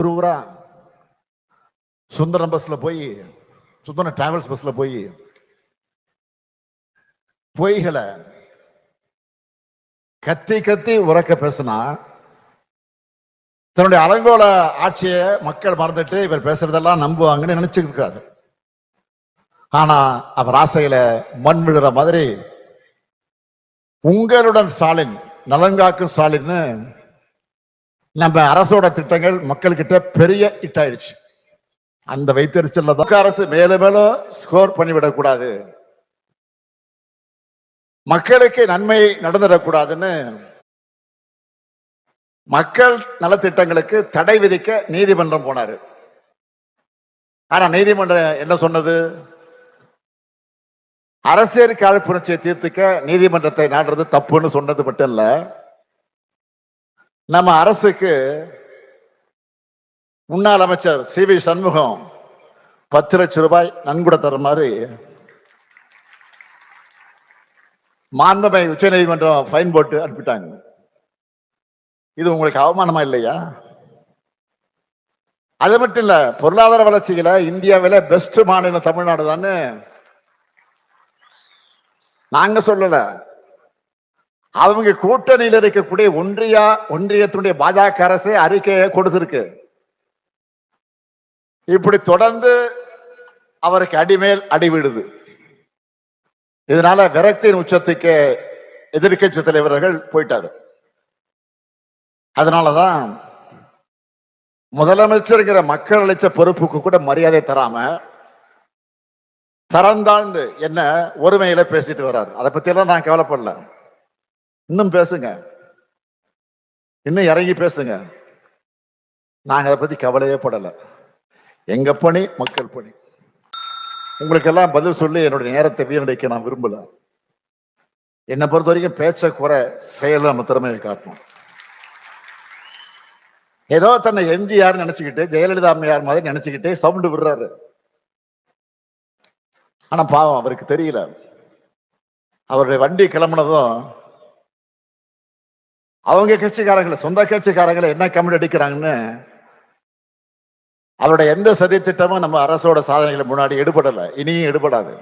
ஒரு ஊரா சுந்தரம் பஸ்ல போய் சுந்தரம் டிராவல்ஸ் பஸ்ல போய் பொய்களை கத்தி கத்தி உறக்க பேசினா தன்னுடைய அலங்கோல ஆட்சியை மக்கள் மறந்துட்டு இவர் பேசுறதெல்லாம் நம்புவாங்கன்னு நினைச்சுட்டு இருக்காரு. ஆனா அவர் ஆசையில மண் விழுற மாதிரி உங்களுடன் ஸ்டாலின் நலங்காக்கும் ஸ்டாலின்னு நம்ம அரசோட திட்டங்கள் மக்கள்கிட்ட பெரிய இட்டாயிடுச்சு. அந்த வைத்தறிச்சல்ல தான் அரசு மேலும் மேலும் ஸ்கோர் பண்ணிவிடக்கூடாது. மக்களுக்கு நன்மை நடந்துடக்கூடாதுன்னு மக்கள் நலத்திட்டங்களுக்கு தடை விதிக்க நீதிமன்றம் போனாரு. ஆனா நீதிமன்றம் என்ன சொன்னது? அரசியல் காழ்ப்புணர்ச்சியை தீர்த்துக்க நீதிமன்றத்தை நாடுறது தப்புன்னு சொன்னது மட்டும் இல்ல. நம்ம அரசுக்கு முன்னாள் அமைச்சர் சி வி சண்முகம் பத்து லட்சம் ரூபாய் நன்கொடை தர மாதிரி மாண்பமை உச்ச நீதிமன்றம் ஃபைன் போட்டு அனுப்பிட்டாங்க. இது உங்களுக்கு அவமானமா இல்லையா? அது மட்டும் இல்ல பொருளாதார வளர்ச்சியில இந்தியாவில பெஸ்ட் மாநிலம் தமிழ்நாடு தானே நாங்க சொல்லல. அவங்க கூட்டணியில் இருக்கக்கூடிய ஒன்றியா ஒன்றியத்தினுடைய பாஜக அரசே அறிக்கையை கொடுத்திருக்கு. இப்படி தொடர்ந்து அவருக்கு அடிமேல் அடி விடுது. இதனால விரக்தியின் உச்சத்துக்கு எதிர்க்கட்சி தலைவர்கள் போயிட்டாரு. அதனாலதான் முதலமைச்சருங்கிற மக்கள் அளிச்ச பொறுப்புக்கு கூட மரியாதை தராம தரந்தாழ்ந்து என்ன ஒருமையில பேசிட்டு வர்றாரு அதை பத்தி எல்லாம் நான் கவலைப்படல. இன்னும் பேசுங்க. இன்னும் இறங்கி பேசுங்க. நாங்கள் அதை பத்தி கவலையே படலை. எங்க பணி மக்கள் பணி. உங்களுக்கெல்லாம் பதில் சொல்லி என்னுடைய நேரத்தை வீணடைக்க நான் விரும்பல. என்னை பொறுத்த வரைக்கும் பேச்ச குறை செயல நம்ம திறமையை காட்டணும் ஏதோ தன்னை எம்ஜிஆர் நினைச்சுக்கிட்டு ஜெயலலிதா அம்மையார் மாதிரி நினைச்சுக்கிட்டு சவுண்டு விடுறாரு. ஆனா பாவம் அவருக்கு தெரியல. அவருடைய வண்டி கிளம்புனதும் அவங்க கட்சிக்காரங்களை சொந்த கட்சிக்காரங்களை என்ன கமெண்ட் அடிக்கிறாங்கன்னு அவருடைய எந்த சதி திட்டமும் நம்ம அரசோட சாதனைகளை முன்னாடி எடுபடலை. இனியும் எடுபடாது.